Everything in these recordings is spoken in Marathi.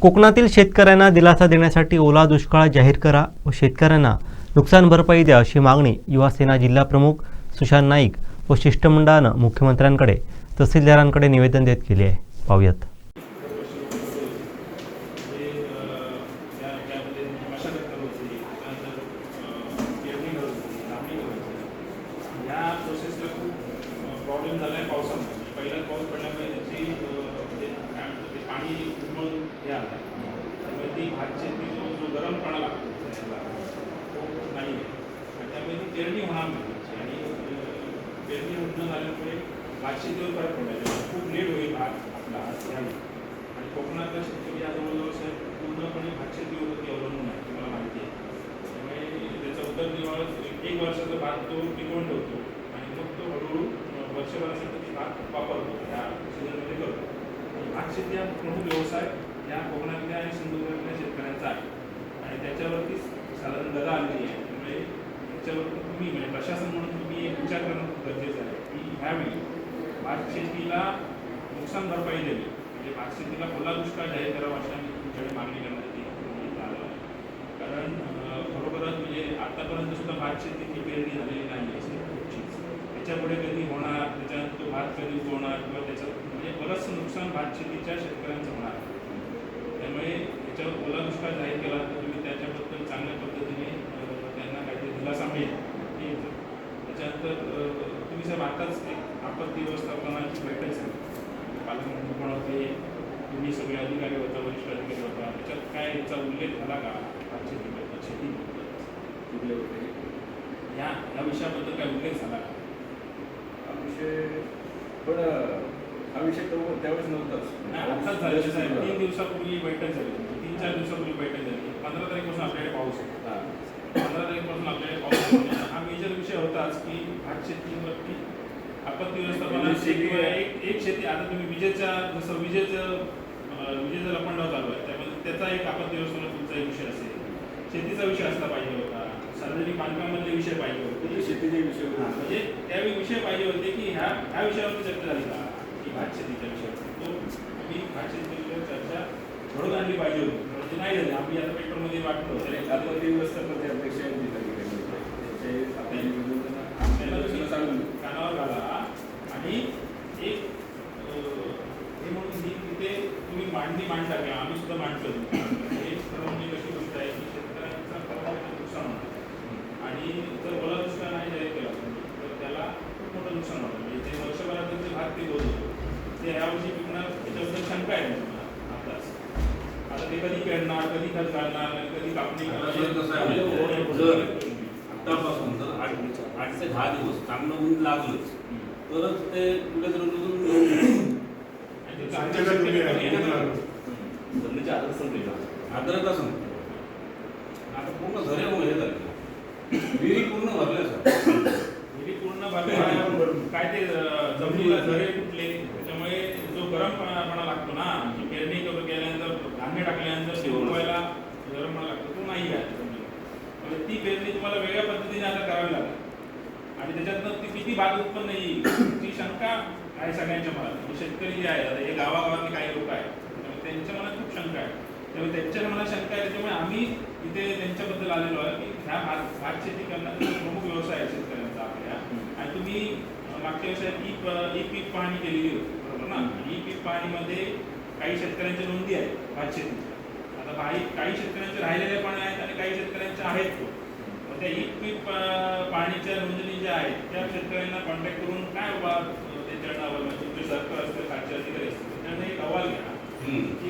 कोकणातील शेतकऱ्यांना दिलासा देण्यासाठी ओला दुष्काळ जाहीर करा व शेतकऱ्यांना नुकसान भरपाई द्या अशी मागणी युवासेना जिल्हा प्रमुख सुशांत नाईक व शिष्टमंडळानं मुख्यमंत्र्यांकडे तहसीलदारांकडे निवेदन देत केले आहे. पाहूयात. प्रॉब्लेम झाला आहे पावसामुळे. पहिला पाऊस पडल्यामुळे त्याची म्हणजे, पाणी उमळून हे आलं त्यामुळे ती भात शेती जो गरमपणा लागतो तो नाही आहे त्यामुळे ती पेरणी होणार नाही आणि पेरणी न झाल्यामुळे भात दिवस फरक पडला खूप लेट होईल भात आपला आणि कोकणातल्या शेतकरी हा जवळजवळ साहेब पूर्णपणे भातशे शेतीवरती अवलंबून आहे तुम्हाला माहिती आहे त्यामुळे त्याचा उदरनिर्वाह एक- एक वर्षाचा भात तो टिकवून ठेवतो आणि मग तो हळूहळू वर्षभरासाठी भात वापरतो. ह्या सीझनमध्ये करतो. आणि भात शेती हा प्रमुख व्यवसाय या कोकणातल्या आणि सिंधुदुर्गातल्या शेतकऱ्यांचा आहे. आणि त्याच्यावरती साधारण दगा आलेली आहे. त्यामुळे त्याच्यावरती तुम्ही म्हणजे प्रशासन म्हणून तुम्ही एक विचार करणं खूप गरजेचं आहे. की ह्यावेळी भात शेतीला नुकसान भरपाई द्यावी म्हणजे भात शेतीला ओला दुष्काळ जाहीर करावा अशी आम्ही तुमच्याकडे मागणी करण्यासाठी इथं कारण खरोखरच म्हणजे आतापर्यंत सुद्धा भात शेतीची पेरणी झालेली नाही आहे. त्याच्यापुढे कधी होणार त्याच्यानंतर तो भात कधी उगवणार किंवा त्याच्यात म्हणजे बरंचसं नुकसान भात शेतीच्या शेतकऱ्यांचं होणार त्यामुळे याच्यावर ओला दुष्काळ जाहीर केला तर तुम्ही त्याच्याबद्दल चांगल्या पद्धतीने त्यांना काहीतरी दिलासा मिळेल. हे. त्याच्यानंतर तुम्ही साहेब आताच एक आपत्ती व्यवस्थापनाची बैठक झाली. पालकमंत्री पण होते तुम्ही सगळे अधिकारी होता वरिष्ठ अधिकारी होता. त्याच्यात काय याचा उल्लेख झाला का? शेतीबद्दल शेतीबद्दल ह्या ह्या विषयाबद्दल काय उल्लेख झाला? का हा विषय पण हा विषय तो त्यावेळेस नव्हताच. नाही आत्ताच झालं. साहेब तीन दिवसापूर्वी बैठक झाली. तीन चार दिवसापूर्वी बैठक झाली पंधरा तारीखपासून आपल्याकडे पाऊस आहे. पंधरा तारीखपासून आपल्याकडे पाऊस हा मेजर विषय होताच की भात शेतीवरती आपत्ती व्यवस्थापनात शेती एक एक शेती आता तुम्ही विजेच्या जसं विजेचं विजेचं लपंडाव चालू आहे. त्यामध्ये त्याचा एक आपत्ती व्यवस्थापन तुमचा एक विषय असेल. शेतीचा विषय असला पाहिजे होता. सार्वजनिक बांधकामामधले विषय पाहिजे होते. शेतीचे विषय. म्हणजे त्यावेळी विषय पाहिजे होते की ह्या ह्या विषयावरती चर्चा झाली का? भात शेतीच्या विषयावर तो शेतीच्या विषयावर चर्चा घडून आणली पाहिजे होती म्हणजे नाही झाली आम्ही आता पेपरमध्ये वाटलो तर त्यांचे आपल्या निवेदनाला आपल्याला तुम्ही कानावर घाला आणि एक अं, हे म्हणून ही तिथे तुम्ही मांडणी मांडता किंवा आम्ही सुद्धा मांडतो हे ठरवणे कशी गोष्ट आहे की शेतकऱ्यांचा खरोखर नुकसान होणार आणि जर ओला दुष्काळ नाही जाहीर केला तुम्ही, तर त्याला खूप मोठं नुकसान होणार म्हणजे ते वर्षभरात जे भात पीक होतं ते ह्यावर्षी पिकणार त्याच्याबद्दल शंका आहे तुम्हाला आताच आता ते कधी पेरणार कधी खत घालणार कधी कापणी आता हे कसं आहे माहिती आहे? जर आतापासून जर आठ आठ ते दहा दिवस चांगलं ऊन लागलंच. तरच ते पुढे जर आणि ते चांगलं शेतकरी कधी येणार? जमिनीची आदर आदरता सांगतो आता पूर्ण झरे हे झाले. विहिरी पूर्ण भरल्या सर. विहिरी पूर्ण भरल्या काय ते जमिनीला झरे कुठले त्याच्यामुळे जो गरमपणा लागतो ना की पेरणी करून केल्यानंतर धान्य टाकल्यानंतर ते उगवायला गरमपणा लागतो तो नाही आहे. म्हणजे ती पेरणी तुम्हाला वेगळ्या पद्धतीने आता करावी लागेल. आणि त्याच्यातनं ती किती भात उत्पन्न येईल ती शंका आहे सगळ्यांच्या मनात. म्हणजे शेतकरी जे आहे आता हे गावागावातले काही लोक आहेत त्यामुळे त्यांच्या मनात खूप शंका आहे. त्यामुळे त्यांच्या मनात शंका आहे त्याच्यामुळे आम्ही इथे त्यांच्याबद्दल आलेलो आहे की ह्या भात भात शेती करण्याचा जो प्रमुख व्यवसाय आहे शेतकऱ्यांचा आपल्या. आणि तुम्ही मागच्या वर्षात ई ई पीक पाहणी केलेली होती बरोबर ना? ई पीक पाहणीमध्ये काही शेतकऱ्यांच्या नोंदी आहेत भात शेतीच्या. आता काही काही शेतकऱ्यांचे राहिलेले पण आहेत आणि काही शेतकऱ्यांच्या आहेत मग त्या ई पीक पा- पाहणीच्या नोंदणी ज्या आहेत त्या शेतकऱ्यांना कॉन्टॅक्ट करून काय बाबा त्यांच्या नावावर म्हणजे तुमचे सरकार असतील खालचे अधिकारी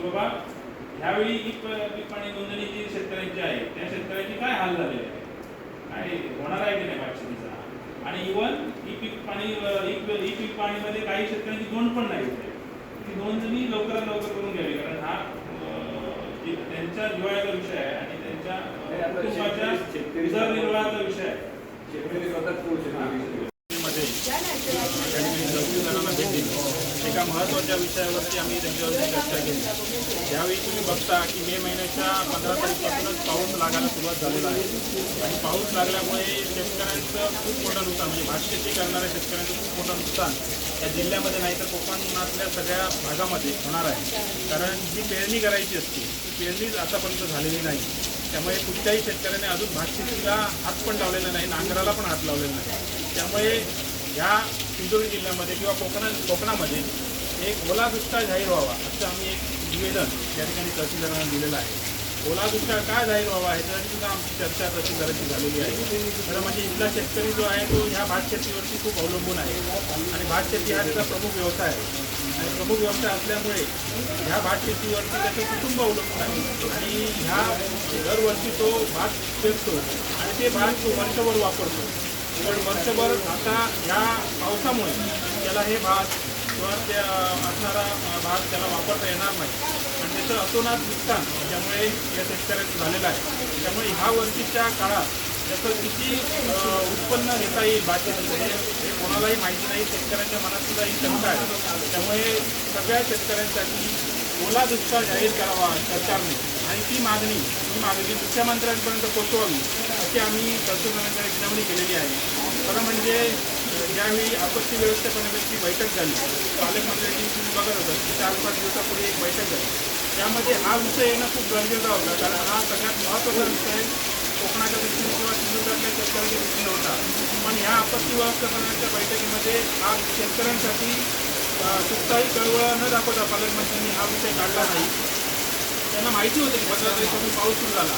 बाबा ह्यावेळी ही पीक पाणी नोंदणी जी शेतकऱ्यांची आहे त्या शेतकऱ्यांची काय हाल झालेले आहे काय होणार आहे की नाही भातशेतीचा आणि इवन ही पीक पाणी ही पीक पाणीमध्ये काही शेतकऱ्यांची नोंद पण नाही ती नोंद तुम्ही लवकरात लवकर करून घ्यावी कारण हा अं, जी- त्यांच्या जिव्हाळ्याचा विषय आहे आणि त्यांच्या उदरनिर्वाहाचा विषय आहे. शेतकरी स्वतःच करू शकतो मध्ये त्यांनी तहसीलदारांना भेट दिली. एका महत्त्वाच्या विषयावरती आम्ही त्यांच्यावरती चर्चा केली. यावेळी तुम्ही बघता की मे महिन्याच्या पंधरा तारखेपासूनच पाऊस लागायला सुरुवात झालेला आहे. आणि पाऊस लागल्यामुळे शेतकऱ्यांचं खूप मोठं नुकसान म्हणजे भात शेती करणाऱ्या शेतकऱ्यांचं खूप मोठं नुकसान. या जिल्ह्यामध्ये नाही तर कोकणातल्या सगळ्या भागामध्ये होणार आहे. कारण जी पेरणी करायची असते ती पेरणीच आतापर्यंत झालेली नाही. त्यामुळे कुठल्याही शेतकऱ्याने अजून भातशेतीला हात पण लावलेला नाही नांगराला पण हात लावलेला नाही. त्यामुळे ह्या सिंधुदुर्ग जिल्ह्यामध्ये किंवा कोकणा कोकणामध्ये एक ओला दुष्काळ जाहीर व्हावा असं आम्ही एक निवेदन या ठिकाणी तहसीलदारांना दिलेलं आहे. ओला दुष्काळ काय जाईल व्हावा ह्याच्यासाठी सुद्धा आमची चर्चा तहसीलदाराची झालेली आहे. खरं म्हणजे इथला शेतकरी जो आहे तो ह्या भात शेतीवरती खूप अवलंबून आहे. आणि भात शेती हा त्याचा प्रमुख व्यवसाय आहे. आणि प्रमुख व्यवसाय असल्यामुळे ह्या भात शेतीवरती त्याचं कुटुंब अवलंबून आहे. आणि ह्या दरवर्षी तो भात पेरतो आणि ते भात तो वर्षभर वापरतो. पण वर्षभर आता ह्या पावसामुळे त्याला हे भात किंवा त्या असणारा भात त्याला वापरता येणार नाही. आणि अतोनात नुकसान त्यामुळे या शेतकऱ्याचं झालेलं आहे. त्यामुळे ह्या वर्षीच्या काळात त्याचं किती उत्पन्न घेता येईल भात हे हे कोणालाही माहिती नाही. शेतकऱ्यांच्या मनात सुद्धा ही शंका आहे. त्यामुळे सगळ्या शेतकऱ्यांसाठी ओला दुष्काळ जाहीर करावा सरकारने. आणि ती मागणी ही मागणी मुख्यमंत्र्यांपर्यंत पोहोचवावी अशी आम्ही तहसीलदारांकडे विनवणी केलेली आहे. खरं म्हणजे ज्यावेळी आपत्ती व्यवस्थापनाची बैठक झाली पालकमंत्र्यांनी तुम्ही बघत होता की चार पाच दिवसापूर्वी एक बैठक झाली. त्यामध्ये हा विषय येणं खूप गरजेचा होता. कारण हा सगळ्यात महत्त्वाचा विषय कोकणाच्या दृष्टीने किंवा सिंधुदुर्गातल्या शेतकऱ्यांच्या दृष्टीने होता. पण ह्या आपत्ती व्यवस्थापनाच्या बैठकीमध्ये हा शेतकऱ्यांसाठी कुठलाही कळवळ न दाखवता पालकमंत्र्यांनी हा विषय काढला नाही. त्यांना माहिती होती की पंधरा कमी पाऊस सुरू झाला.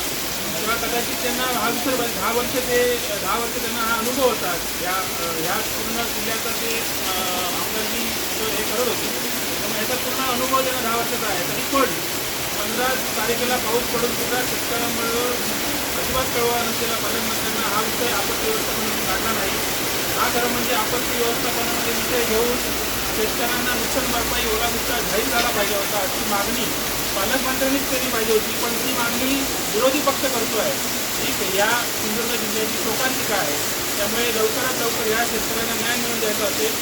तेव्हा कदाचित त्यांना हा विसर दहा वर्ष ते दहा वर्ष त्यांना हा अनुभव होता. या ह्या पूर्ण जिल्ह्याचा ते अं, आमदारकी हे करत होते. याचा अनुभव त्यांना दहा वर्षाचा आहे. तरी पण पंधरा तारखेला पाऊस पडून सुद्धा शेतकऱ्यांबरोबर अजिबात कळवा नसलेला पालकमंत्र्यांना हा विषय आपत्ती व्यवस्थापनामध्ये काढला नाही. हा खरं म्हणजे आपत्ती व्यवस्थापनामध्ये विषय घेऊन शेतकऱ्यांना नुकसान भरपाई ओला दुष्काळ जाहीर झाला पाहिजे होता अशी मागणी पालकमंत्र्यांनीच केली पाहिजे होती. पण ती मागणी विरोधी पक्ष करतो आहे ही या सिंधुदुर्ग जिल्ह्याची शोकांतिका आहे. त्यामुळे लवकरात लवकर या शेतकऱ्यांना न्याय मिळून द्यायचा असेल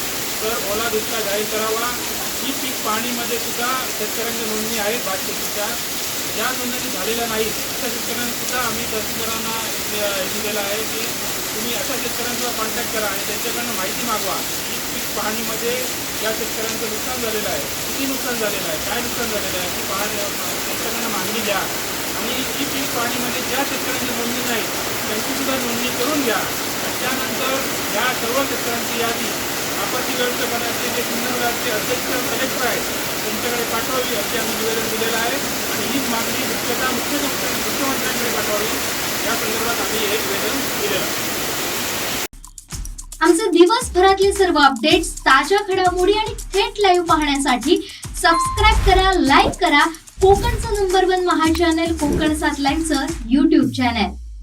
तर ओला दुष्काळ जाहीर करावा. ही पीक पाणीमध्ये सुद्धा शेतकऱ्यांच्या नोंदणी आहेत भात शेतीच्या ज्या नोंदणी झालेल्या नाहीत अशा शेतकऱ्यांना सुद्धा आम्ही तहसीलदारांना हे दिलेलं आहे की तुम्ही अशा शेतकऱ्यांचा कॉन्टॅक्ट करा आणि त्यांच्याकडनं माहिती मागवा की पीक पाहणीमध्ये या शेतकऱ्यांचं नुकसान झालेलं आहे. किती नुकसान झालेलं आहे? काय नुकसान झालेलं आहे? ती पाहणी शेतकऱ्यांना मागणी द्या. आणि ही पीक पाहणीमध्ये ज्या शेतकऱ्यांची नोंदणी नाही त्यांची सुद्धा नोंदणी करून घ्या. आणि त्यानंतर या सर्व शेतकऱ्यांची यादी आपत्ती व्यवस्थापनाचे जे सिंधुदुर्गाचे अध्यक्ष कलेक्टर आहेत त्यांच्याकडे पाठवावी असे आम्ही निवेदन दिलेलं आहे. आणि हीच मागणी मुख्यतः मुख्यमंत्री मुख्यमंत्र्यांकडे पाठवावी. या संदर्भात आम्ही एक निवेदन दिलेलं आहे. आमचे दिवसभरातले सर्व अपडेट्स ताज्या घडामोडी आणि थेट लाईव्ह पाहण्यासाठी सबस्क्राईब करा लाईक करा. कोकणचं नंबर वन महा चॅनल कोकण सात लाईव्हचं युट्यूब चॅनल